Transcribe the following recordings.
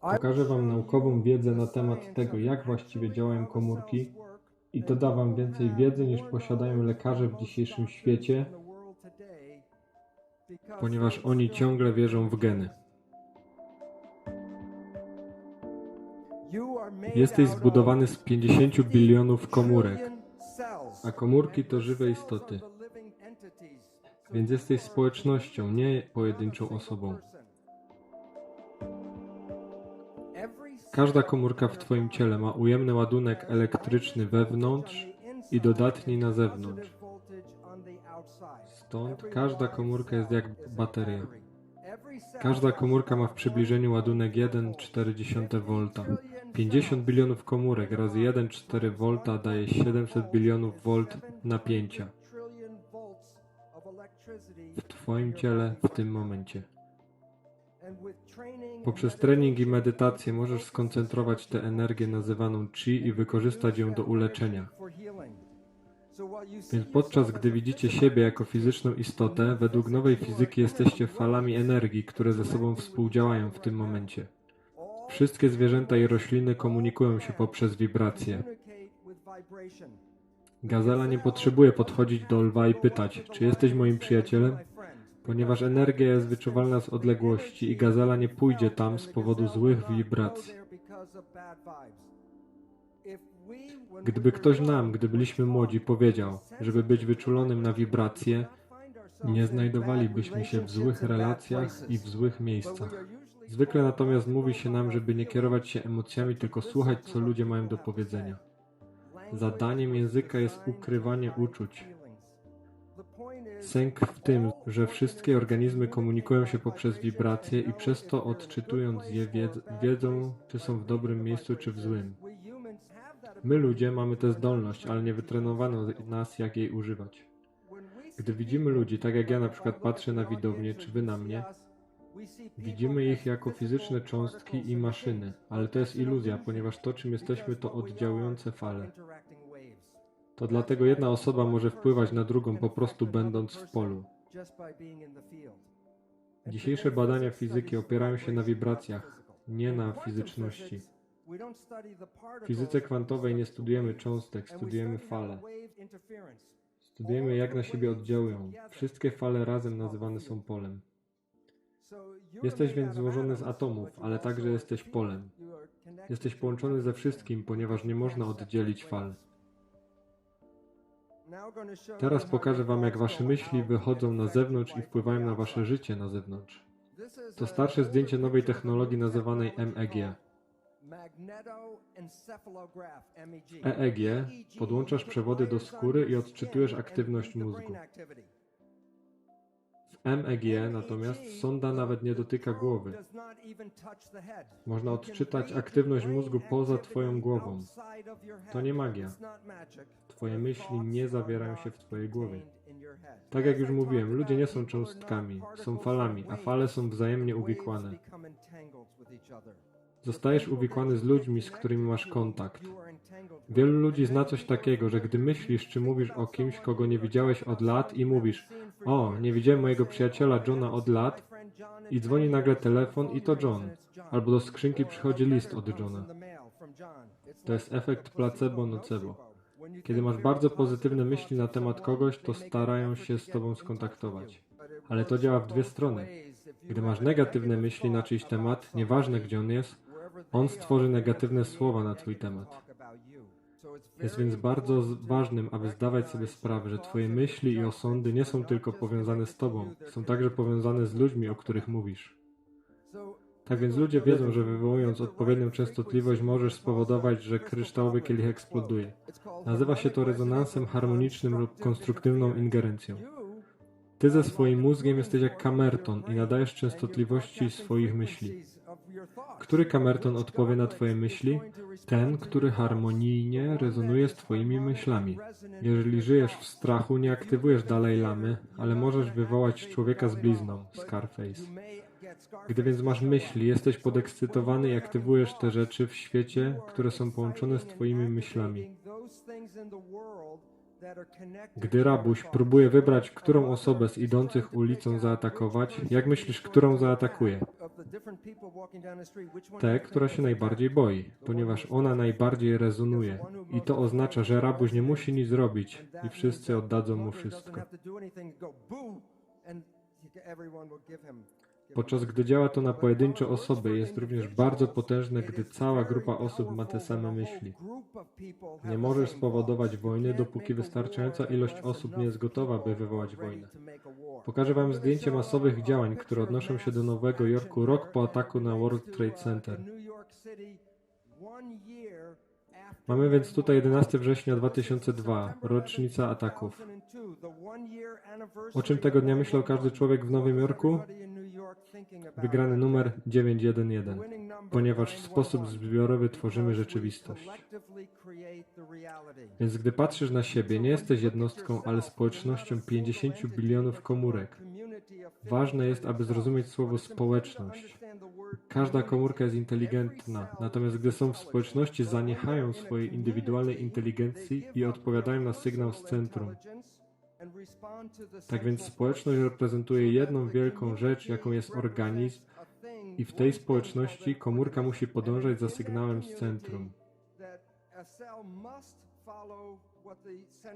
Pokażę Wam naukową wiedzę na temat tego, jak właściwie działają komórki i to da Wam więcej wiedzy niż posiadają lekarze w dzisiejszym świecie, ponieważ oni ciągle wierzą w geny. Jesteś zbudowany z 50 bilionów komórek, a komórki to żywe istoty. Więc jesteś społecznością, nie pojedynczą osobą. Każda komórka w Twoim ciele ma ujemny ładunek elektryczny wewnątrz i dodatni na zewnątrz. Stąd każda komórka jest jak bateria. Każda komórka ma w przybliżeniu ładunek 1,4 V. 50 bilionów komórek razy 1,4 V daje 700 bilionów V napięcia w Twoim ciele w tym momencie. Poprzez trening i medytację możesz skoncentrować tę energię nazywaną chi i wykorzystać ją do uleczenia. Więc podczas gdy widzicie siebie jako fizyczną istotę, według nowej fizyki jesteście falami energii, które ze sobą współdziałają w tym momencie. Wszystkie zwierzęta i rośliny komunikują się poprzez wibracje. Gazela nie potrzebuje podchodzić do lwa i pytać, czy jesteś moim przyjacielem? Ponieważ energia jest wyczuwalna z odległości i gazela nie pójdzie tam z powodu złych wibracji. Gdyby ktoś nam, gdy byliśmy młodzi, powiedział, żeby być wyczulonym na wibracje, nie znajdowalibyśmy się w złych relacjach i w złych miejscach. Zwykle natomiast mówi się nam, żeby nie kierować się emocjami, tylko słuchać, co ludzie mają do powiedzenia. Zadaniem języka jest ukrywanie uczuć. Sęk w tym, że wszystkie organizmy komunikują się poprzez wibracje i przez to odczytując je wied wiedzą, czy są w dobrym miejscu, czy w złym. My ludzie mamy tę zdolność, ale nie wytrenowano nas, jak jej używać. Gdy widzimy ludzi, tak jak ja na przykład patrzę na widownię, czy wy na mnie, widzimy ich jako fizyczne cząstki i maszyny, ale to jest iluzja, ponieważ to, czym jesteśmy, to oddziałujące fale. To dlatego jedna osoba może wpływać na drugą po prostu będąc w polu. Dzisiejsze badania fizyki opierają się na wibracjach, nie na fizyczności. W fizyce kwantowej nie studujemy cząstek, studujemy fale. Studujemy, jak na siebie oddziałują. Wszystkie fale razem nazywane są polem. Jesteś więc złożony z atomów, ale także jesteś polem. Jesteś połączony ze wszystkim, ponieważ nie można oddzielić fal. Teraz pokażę Wam, jak Wasze myśli wychodzą na zewnątrz i wpływają na Wasze życie na zewnątrz. To starsze zdjęcie nowej technologii nazywanej MEG. W EEG podłączasz przewody do skóry i odczytujesz aktywność mózgu. MEG natomiast sonda nawet nie dotyka głowy. Można odczytać aktywność mózgu poza Twoją głową. To nie magia. Twoje myśli nie zawierają się w Twojej głowie. Tak jak już mówiłem, ludzie nie są cząstkami, są falami, a fale są wzajemnie uwikłane. Zostajesz uwikłany z ludźmi, z którymi masz kontakt. Wielu ludzi zna coś takiego, że gdy myślisz czy mówisz o kimś, kogo nie widziałeś od lat i mówisz o, nie widziałem mojego przyjaciela Johna od lat i dzwoni nagle telefon i to John. Albo do skrzynki przychodzi list od Johna. To jest efekt placebo-nocebo. Kiedy masz bardzo pozytywne myśli na temat kogoś, to starają się z tobą skontaktować. Ale to działa w dwie strony. Gdy masz negatywne myśli na czyjś temat, nieważne gdzie on jest, on stworzy negatywne słowa na twój temat. Jest więc bardzo ważnym, aby zdawać sobie sprawę, że twoje myśli i osądy nie są tylko powiązane z tobą, są także powiązane z ludźmi, o których mówisz. Tak więc ludzie wiedzą, że wywołując odpowiednią częstotliwość możesz spowodować, że kryształowy kielich eksploduje. Nazywa się to rezonansem harmonicznym lub konstruktywną ingerencją. Ty ze swoim mózgiem jesteś jak kamerton i nadajesz częstotliwości swoich myśli. Który kamerton odpowie na Twoje myśli? Ten, który harmonijnie rezonuje z Twoimi myślami. Jeżeli żyjesz w strachu, nie aktywujesz dalej lamy, ale możesz wywołać człowieka z blizną, Scarface. Gdy więc masz myśli, jesteś podekscytowany i aktywujesz te rzeczy w świecie, które są połączone z Twoimi myślami. Gdy rabuś próbuje wybrać, którą osobę z idących ulicą zaatakować, jak myślisz, którą zaatakuje? Tę, która się najbardziej boi, ponieważ ona najbardziej rezonuje. I to oznacza, że rabuś nie musi nic zrobić i wszyscy oddadzą mu wszystko. Podczas gdy działa to na pojedyncze osoby, jest również bardzo potężne, gdy cała grupa osób ma te same myśli. Nie możesz spowodować wojny, dopóki wystarczająca ilość osób nie jest gotowa, by wywołać wojnę. Pokażę Wam zdjęcie masowych działań, które odnoszą się do Nowego Jorku rok po ataku na World Trade Center. Mamy więc tutaj 11 września 2002, rocznica ataków. O czym tego dnia myślał każdy człowiek w Nowym Jorku? Wygrany numer 911, ponieważ w sposób zbiorowy tworzymy rzeczywistość. Więc gdy patrzysz na siebie, nie jesteś jednostką, ale społecznością 50 bilionów komórek. Ważne jest, aby zrozumieć słowo społeczność. Każda komórka jest inteligentna, natomiast gdy są w społeczności, zaniechają swojej indywidualnej inteligencji i odpowiadają na sygnał z centrum. Tak więc społeczność reprezentuje jedną wielką rzecz, jaką jest organizm, i w tej społeczności komórka musi podążać za sygnałem z centrum.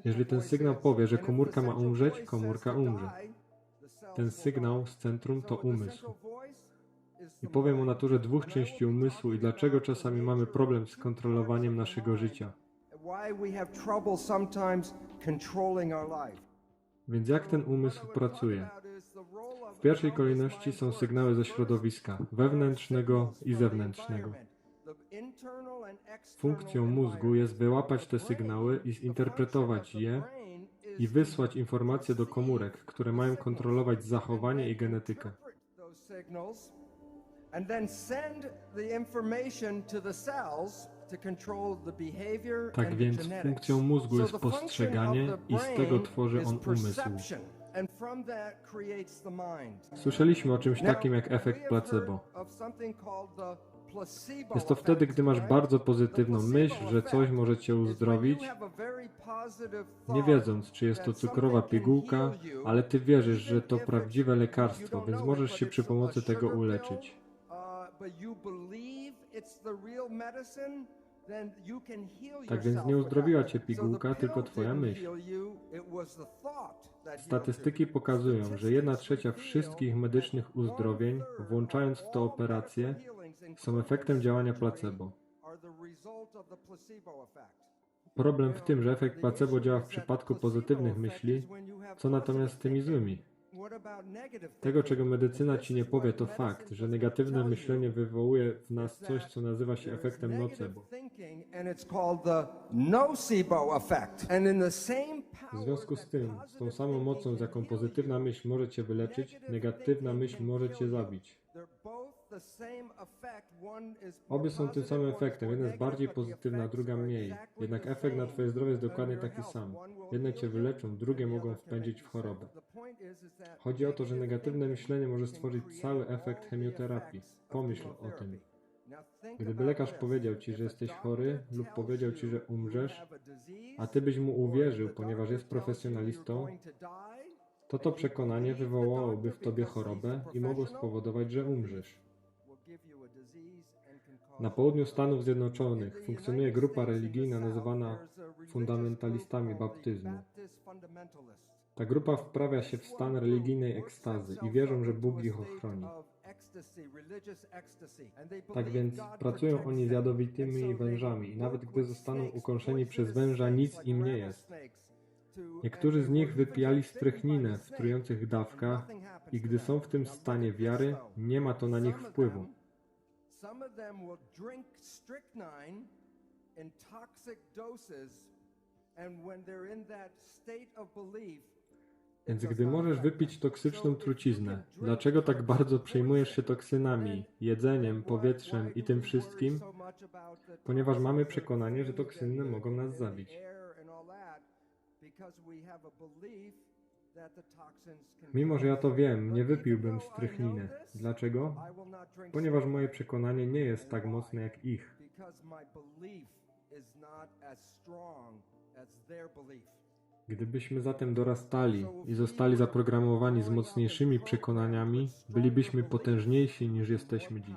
Jeżeli ten sygnał powie, że komórka ma umrzeć, komórka umrze. Ten sygnał z centrum to umysł. I powiem o naturze dwóch części umysłu i dlaczego czasami mamy problem z kontrolowaniem naszego życia. Więc jak ten umysł pracuje? W pierwszej kolejności są sygnały ze środowiska, wewnętrznego i zewnętrznego. Funkcją mózgu jest wyłapać te sygnały i zinterpretować je i wysłać informacje do komórek, które mają kontrolować zachowanie i genetykę. And then send the information to the cells Tak więc funkcją mózgu jest postrzeganie i z tego tworzy on umysł. Słyszeliśmy o czymś takim jak efekt placebo. Jest to wtedy, gdy masz bardzo pozytywną myśl, że coś może cię uzdrowić, nie wiedząc, czy jest to cukrowa pigułka, ale ty wierzysz, że to prawdziwe lekarstwo, więc możesz się przy pomocy tego uleczyć. Tak więc nie uzdrowiła cię pigułka, tylko twoja myśl. Statystyki pokazują, że jedna trzecia wszystkich medycznych uzdrowień, włączając w to operacje, są efektem działania placebo. Problem w tym, że efekt placebo działa w przypadku pozytywnych myśli, co natomiast z tymi złymi? Tego, czego medycyna ci nie powie, to fakt, że negatywne myślenie wywołuje w nas coś, co nazywa się efektem nocebo. W związku z tym, z tą samą mocą, z jaką pozytywna myśl może cię wyleczyć, negatywna myśl może cię zabić. Obie są tym samym efektem. Jedna jest bardziej pozytywna, druga mniej. Jednak efekt na Twoje zdrowie jest dokładnie taki sam. Jedne Cię wyleczą, drugie mogą wpędzić w chorobę. Chodzi o to, że negatywne myślenie może stworzyć cały efekt chemioterapii. Pomyśl o tym. Gdyby lekarz powiedział Ci, że jesteś chory lub powiedział Ci, że umrzesz, a Ty byś mu uwierzył, ponieważ jest profesjonalistą, to to przekonanie wywołałoby w Tobie chorobę i mogło spowodować, że umrzesz. Na południu Stanów Zjednoczonych funkcjonuje grupa religijna nazywana fundamentalistami baptyzmu. Ta grupa wprawia się w stan religijnej ekstazy i wierzą, że Bóg ich ochroni. Tak więc pracują oni z jadowitymi wężami i nawet gdy zostaną ukąszeni przez węża, nic im nie jest. Niektórzy z nich wypijali strychninę w trujących dawkach i gdy są w tym stanie wiary, nie ma to na nich wpływu. Some of them will drink strychnine in toxic doses, and when they're in that state of belief, Więc gdy możesz wypić toksyczną truciznę, dlaczego tak bardzo przejmujesz się toksynami, jedzeniem, powietrzem i tym wszystkim? Ponieważ mamy przekonanie, że toksyny mogą nas zabić. Mimo, że ja to wiem, nie wypiłbym strychniny. Dlaczego? Ponieważ moje przekonanie nie jest tak mocne jak ich. Gdybyśmy zatem dorastali i zostali zaprogramowani z mocniejszymi przekonaniami, bylibyśmy potężniejsi niż jesteśmy dziś.